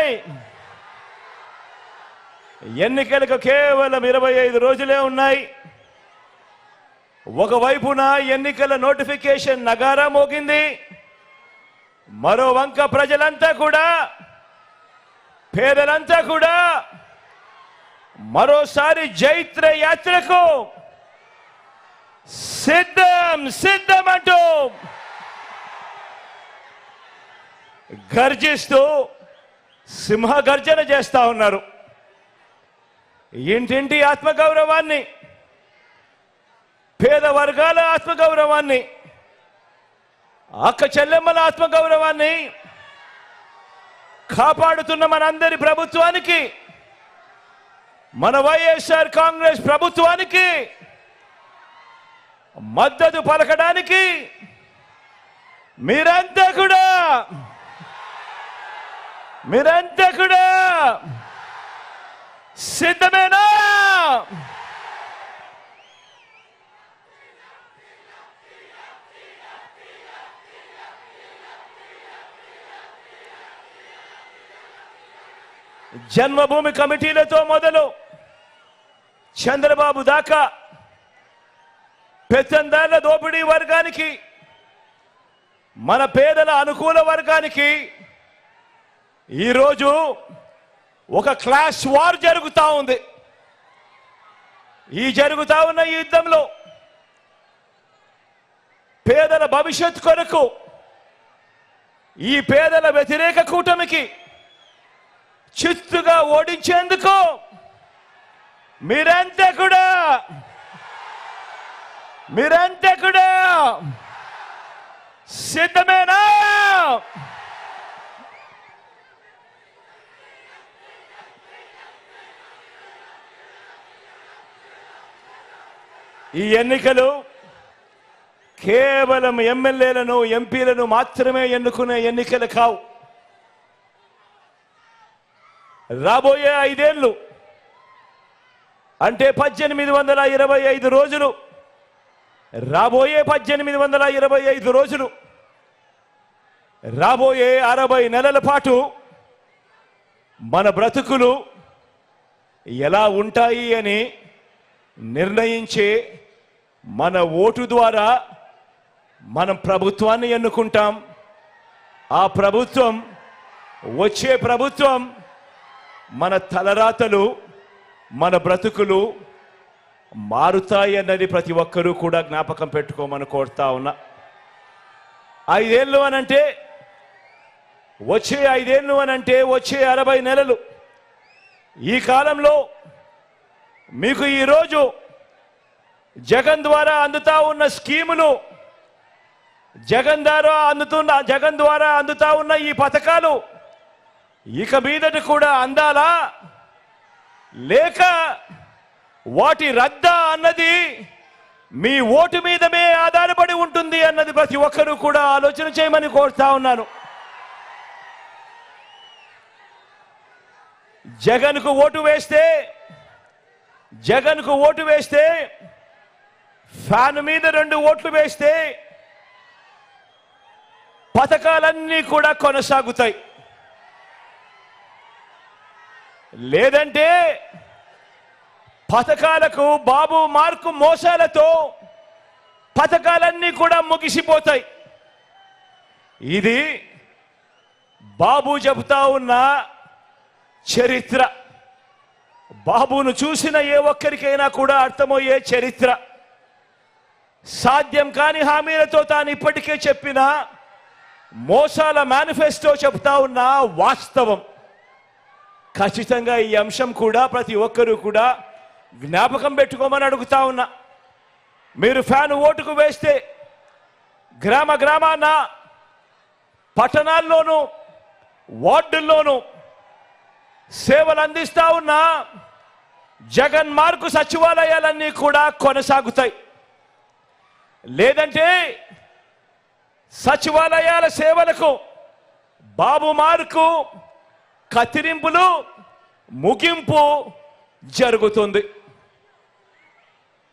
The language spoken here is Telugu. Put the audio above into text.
ఉన్నాయి. ఎన్నికలకు కేవలం ఇరవై ఐదు రోజులే ఉన్నాయి. ఒకవైపున ఎన్నికల నోటిఫికేషన్ నగారా మోగింది. మరో వంక ప్రజలంతా కూడా పేదలంతా కూడా మరోసారి జైత్ర యాత్రకు సిద్ధం సిద్ధం అంటూ గర్జిస్తూ సింహ గర్జన చేస్తా ఉన్నారు. ఇంటింటి ఆత్మగౌరవాన్ని పేద వర్గాల ఆత్మగౌరవాన్ని అక్క చెల్లెమ్మల ఆత్మగౌరవాన్ని కాపాడుతున్న మనందరి ప్రభుత్వానికి మన వైఎస్ఆర్ కాంగ్రెస్ ప్రభుత్వానికి మద్దతు పలకడానికి మీరంతా కూడా మీరంతా కూడా సిద్ధమేనా? జన్మభూమి కమిటీలతో మొదలు చంద్రబాబు దాకా పెత్తందారుల దోపిడీ వర్గానికి మన పేదల అనుకూల వర్గానికి ఈరోజు ఒక క్లాస్ వార్ జరుగుతూ ఉంది. ఈ జరుగుతూ ఉన్న ఈ యుద్ధంలో పేదల భవిష్యత్ కొరకు ఈ పేదల వ్యతిరేక కూటమికి చిత్తుగా ఓడించేందుకు మీరంతా కూడా మీరంతా కూడా సిద్ధమేనా? ఈ ఎన్నికలు కేవలం ఎమ్మెల్యేలను ఎంపీలను మాత్రమే ఎన్నుకునే ఎన్నికలు కావు. రాబోయే ఐదేళ్ళు అంటే పద్దెనిమిది వందల ఇరవై ఐదు రోజులు రాబోయే పద్దెనిమిది వందల ఇరవై ఐదు రోజులు రాబోయే అరవై నెలల పాటు మన బ్రతుకులు ఎలా ఉంటాయి అని నిర్ణయించే మన ఓటు ద్వారా మనం ప్రభుత్వాన్ని ఎన్నుకుంటాం. ఆ ప్రభుత్వం వచ్చే ప్రభుత్వం మన తలరాతలు మన బ్రతుకులు మారుతాయన్నది ప్రతి ఒక్కరూ కూడా జ్ఞాపకం పెట్టుకోమని కోరుతా ఉన్నా. ఐదేళ్ళు అనంటే వచ్చే ఐదేళ్ళు అనంటే వచ్చే అరవై నెలలు ఈ కాలంలో మీకు ఈరోజు జగన్ ద్వారా అందుతా ఉన్న స్కీములు జగన్ ద్వారా అందుతున్న జగన్ ద్వారా అందుతా ఉన్న ఈ పథకాలు ఇక మీదట కూడా అందాలా? లేక వాటి రద్దా అన్నది మీ ఓటు మీదమే ఆధారపడి ఉంటుంది అన్నది ప్రతి ఒక్కరూ కూడా ఆలోచన చేయమని కోరుతా ఉన్నాను. జగన్కు ఓటు వేస్తే జగన్కు ఓటు వేస్తే ఫ్యాన్ మీద రెండు ఓట్లు వేస్తే పథకాలన్నీ కూడా కొనసాగుతాయి. లేదంటే పథకాలకు బాబు మార్కు మోసాలతో పథకాలన్నీ కూడా ముగిసిపోతాయి. ఇది బాబు చెబుతా ఉన్న చరిత్ర. బాబును చూసిన ఏ ఒక్కరికైనా కూడా అర్థమయ్యే చరిత్ర. సాధ్యం కాని హామీలతో తాను ఇప్పటికే చెప్పిన మోసాల మేనిఫెస్టో చెప్తా ఉన్న వాస్తవం. ఖచ్చితంగా ఈ అంశం కూడా ప్రతి ఒక్కరూ కూడా జ్ఞాపకం పెట్టుకోమని అడుగుతా ఉన్నా. మీరు ఫ్యాన్ ఓటుకు వేస్తే గ్రామ గ్రామాన పట్టణాల్లోనూ వార్డుల్లోనూ సేవలు అందిస్తా ఉన్న జగన్ మార్కు సచివాలయాలన్నీ కూడా కొనసాగుతాయి. లేదంటే సచివాలయాల సేవలకు బాబు మార్కు కత్తిరింపులు ముగింపు జరుగుతుంది.